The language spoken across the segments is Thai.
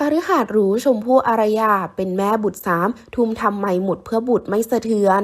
คฤหาสน์หรูชมพู่อารยา เป็นแม่บุตรสามทุ่มทำไม่หมดเพื่อบุตรไม่สะเทือน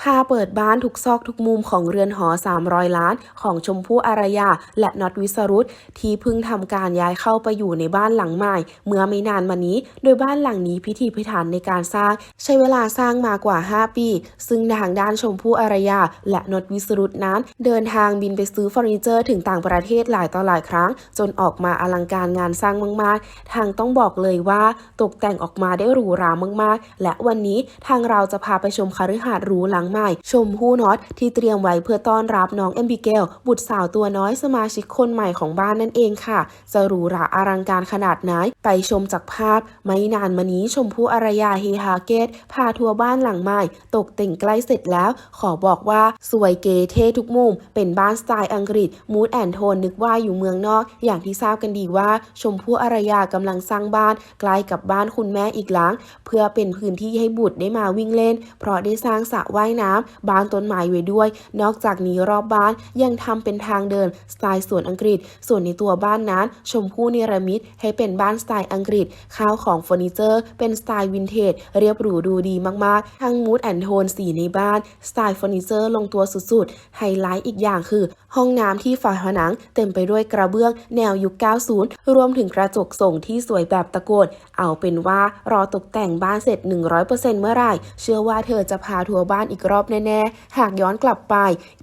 พาเปิดบ้านทุกซอกทุกมุมของเรือนหอ 300 ล้าน ของชมพู่อารยา และน็อตวิสรุตที่เพิ่งทำการย้ายเข้าไปอยู่ในบ้านหลังใหม่ เมื่อไม่นานมานี้ โดยบ้านหลังนี้พิธีพิถันในการสร้าง ใช้เวลาสร้างมากว่า 5 ปี ซึ่งทางด้านชมพู่อารยา และน็อตวิสรุตนั้น เดินทางบินไปซื้อเฟอร์นิเจอร์ถึงต่างประเทศหลายต่อหลายครั้ง จนออกมาอลังการงานสร้างมากๆ ทางต้องบอกเลยว่าตกแต่งออกมาได้หรูหรามากๆ และวันนี้ทางเราจะพาไปชมคฤหาสน์หรูหลังใหม่ ชมพู่น็อตที่เตรียมไว้เพื่อต้อนรับน้องเอมบิเกล บุตรสาวตัวน้อยสมาชิกคนใหม่ของบ้านนั่นเองค่ะ จะหรูหราอลังการขนาดไหนไปชมจากภาพ ไม่นานมานี้ชมพู่อารยาเฮฮาเกต พาทัวร์บ้านหลังใหม่ ตกแต่งใกล้เสร็จแล้ว ขอบอกว่าสวยเก๋เท่ทุกมุม เป็นบ้านสไตล์อังกฤษมูดแอนโทนนึกว่าอยู่เมืองนอก อย่างที่ทราบกันดีว่า ชมพู่อารยากำลังสร้างบ้านใกล้กับบ้านคุณแม่อีกหลัง เพื่อเป็นพื้นที่ให้บุตรได้มาวิ่งเล่น เพราะได้สร้างสระว่ายน้ำบ้านต้นไม้ไว้ด้วย นอกจากนี้รอบบ้านยังทำเป็นทางเดินสไตล์สวนอังกฤษ ส่วนในตัวบ้านนั้น ชมพู่เนรมิตให้เป็นบ้านสไตล์อังกฤษ ข้าวของเฟอร์นิเจอร์ เป็นสไตล์วินเทจ เรียบหรูดูดีมากๆ ทั้งมูดแอนโทนสีในบ้าน สไตล์เฟอร์นิเจอร์ลงตัวสุดๆ ไฮไลท์อีกอย่างคือ ห้องน้ำที่ฝาผนัง เต็มไปด้วยกระเบื้อง แนวยุค 90 รวมถึงกระจกส่งที่สวยแบบตะโกนเอาเป็นว่ารอตกแต่งบ้านเสร็จ 100%เมื่อไหร่ เชื่อว่าเธอจะพาทัวร์บ้านอีกรอบแน่ ๆ หากย้อนกลับไป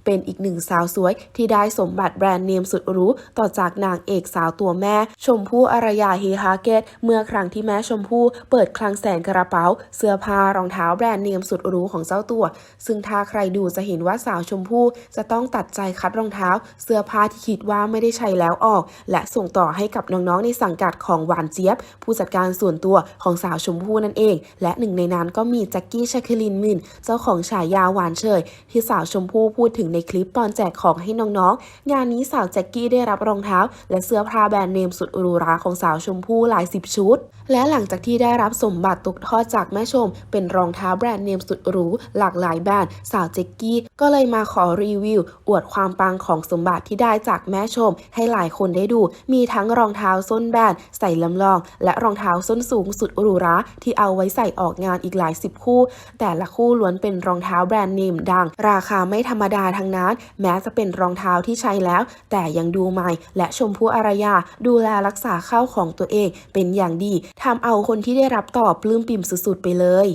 เป็นอีกหนึ่งสาวสวยที่ได้สมบัติแบรนด์เนมสุดหรูต่อจากนางเอกสาวตัวแม่ ชมพู่อารยาเฮฮาเกต เมื่อครั้งที่แม่ชมพู่เปิดคลังแสนกระเป๋า เสื้อผ้ารองเท้าแบรนด์เนมสุดหรูของเจ้าตัว ซึ่งถ้าใครดูจะเห็นว่าสาวชมพู่จะต้องตัดใจคัดรองเท้า เสื้อผ้าที่คิดว่าไม่ได้ใช้แล้วออก และส่งต่อให้กับน้องๆในสังกัดของหวานเจี๊ยบ ผู้จัดการส่วนตัวของสาวชมพู่นั่นเอง และหนึ่งในนั้นก็มีแจ็คกี้ชาคลินมินเจ้าของฉายาหวานเฉย ที่สาวชมพู่พูดถึงในคลิปตอนแจกของให้น้องๆ งานนี้สาวแจ็คกี้ได้รับรองเท้า และเสื้อผ้าแบรนด์เนมสุดหรูหราของสาวชมพู่หลายสิบชุด และหลังจากที่ได้รับสมบัติตกทอดจากแม่ชม เป็นรองเท้าแบรนด์เนมสุดหรูหลากหลายแบรนด์สาวเจ็กกี้ก็เลยมาขอรีวิว อวดความปังของสมบัติที่ได้จากแม่ชม ให้หลายคนได้ดู มีทั้งรองเท้าส้นแบนใส่ลำลอง และรองเท้าส้นสูงสุดหรูหราที่เอาไว้ใส่ออกงานอีกหลายสิบคู่ แต่ละคู่ล้วนเป็นรองเท้าแบรนด์เนมดัง ราคาไม่ธรรมดาทั้งนั้น แม้จะเป็นรองเท้าที่ใช้แล้ว แต่ยังดูใหม่ และชมพู่อารยา ดูแลรักษาเข้าของตัวเองเป็นอย่างดีทำเอาคนที่ได้รับตอบปลื้มปิ่มสุดๆไปเลย